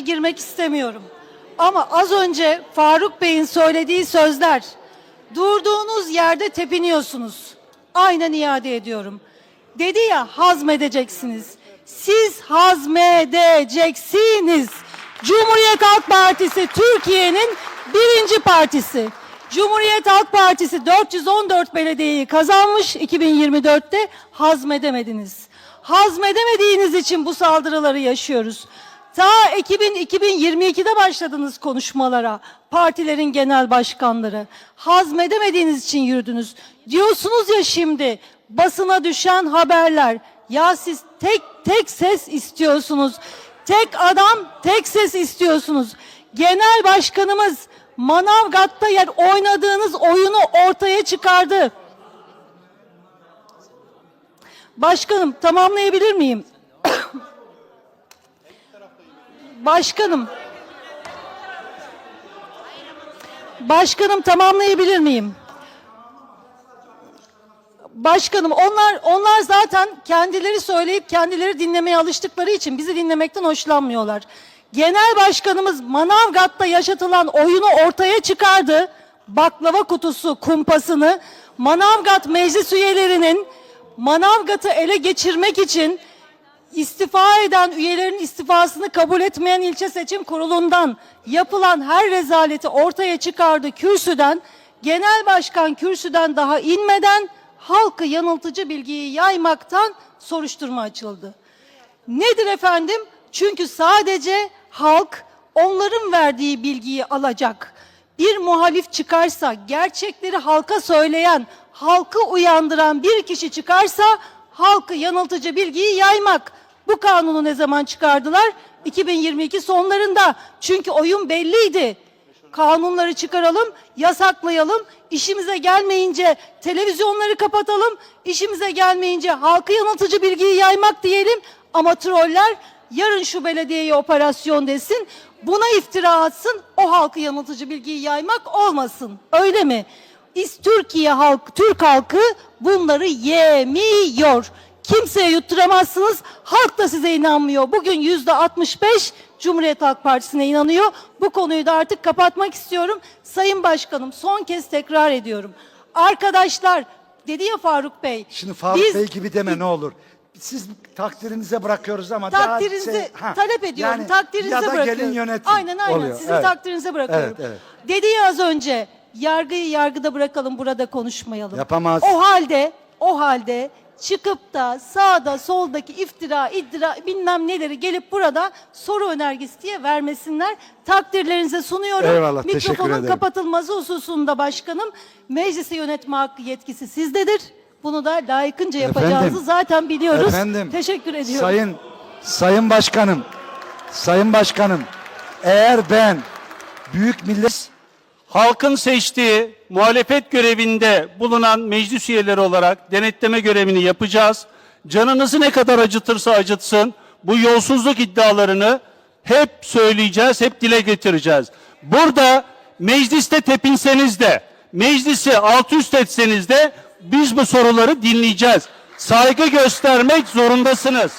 girmek istemiyorum. Ama az önce Faruk Bey'in söylediği sözler, durduğunuz yerde tepiniyorsunuz. Aynen iade ediyorum. Dedi ya hazmedeceksiniz. Siz hazmedeceksiniz. Cumhuriyet Halk Partisi Türkiye'nin birinci partisi. Cumhuriyet Halk Partisi 414 belediyeyi kazanmış 2024'te hazmedemediniz. Hazmedemediğiniz için bu saldırıları yaşıyoruz. Ta 2000, 2022'de başladınız konuşmalara partilerin genel başkanları. Hazmedemediğiniz için yürüdünüz. Diyorsunuz ya şimdi basına düşen haberler. Ya siz tek tek ses istiyorsunuz. Tek adam tek ses istiyorsunuz. Genel başkanımız Manavgat'ta yer oynadığınız oyunu ortaya çıkardı. Başkanım tamamlayabilir miyim? Başkanım. Başkanım tamamlayabilir miyim? Başkanım onlar onlar zaten kendileri söyleyip kendileri dinlemeye alıştıkları için bizi dinlemekten hoşlanmıyorlar. Genel başkanımız Manavgat'ta yaşatılan oyunu ortaya çıkardı. Baklava kutusu kumpasını Manavgat meclis üyelerinin Manavgat'ı ele geçirmek için istifa eden üyelerin istifasını kabul etmeyen ilçe seçim kurulundan yapılan her rezaleti ortaya çıkardı kürsüden. Genel başkan kürsüden daha inmeden halkı yanıltıcı bilgiyi yaymaktan soruşturma açıldı. Nedir efendim? Çünkü sadece halk onların verdiği bilgiyi alacak. Bir muhalif çıkarsa, gerçekleri halka söyleyen, halkı uyandıran bir kişi çıkarsa halkı yanıltıcı bilgiyi yaymak. Bu kanunu ne zaman çıkardılar? 2022 sonlarında. Çünkü oyun belliydi. Kanunları çıkaralım, yasaklayalım. İşimize gelmeyince televizyonları kapatalım. İşimize gelmeyince halkı yanıltıcı bilgiyi yaymak diyelim. Ama troller yarın şu belediyeye operasyon desin. Buna iftira atsın. O halkı yanıltıcı bilgiyi yaymak olmasın. Öyle mi? Türkiye halk, Türk halkı bunları yemiyor. Kimseye yutturamazsınız. Halk da size inanmıyor. Bugün yüzde 65 Cumhuriyet Halk Partisi'ne inanıyor. Bu konuyu da artık kapatmak istiyorum. Sayın Başkanım son kez tekrar ediyorum. Arkadaşlar dedi ya Faruk Bey. Şimdi Faruk biz- Bey gibi deme ne olur. Siz takdirinize bırakıyoruz ama daha Takdirinizi şey- ha, talep ediyorum. yani takdirinize ya da bırakıyorum. gelin yönetin. Aynen aynen. oluyor. Sizin Evet. takdirinize bırakıyorum. Evet, evet. Dedi ya az önce yargıyı yargıda bırakalım burada konuşmayalım. Yapamaz. O halde o halde çıkıp da sağda soldaki iftira, iddira bilmem neleri gelip burada soru önergesi diye vermesinler. Takdirlerinize sunuyorum. Eyvallah, teşekkür Mikrofonun ederim. kapatılması hususunda başkanım meclisi yönetme hakkı yetkisi sizdedir. Bunu da layıkınca yapacağınızı Efendim, zaten biliyoruz. Efendim. Teşekkür ediyorum. Sayın Sayın Başkanım. Sayın Başkanım. Eğer ben büyük millet halkın seçtiği muhalefet görevinde bulunan meclis üyeleri olarak denetleme görevini yapacağız. Canınızı ne kadar acıtırsa acıtsın bu yolsuzluk iddialarını hep söyleyeceğiz, hep dile getireceğiz. Burada mecliste tepinseniz de, meclisi alt üst etseniz de biz bu soruları dinleyeceğiz. Saygı göstermek zorundasınız.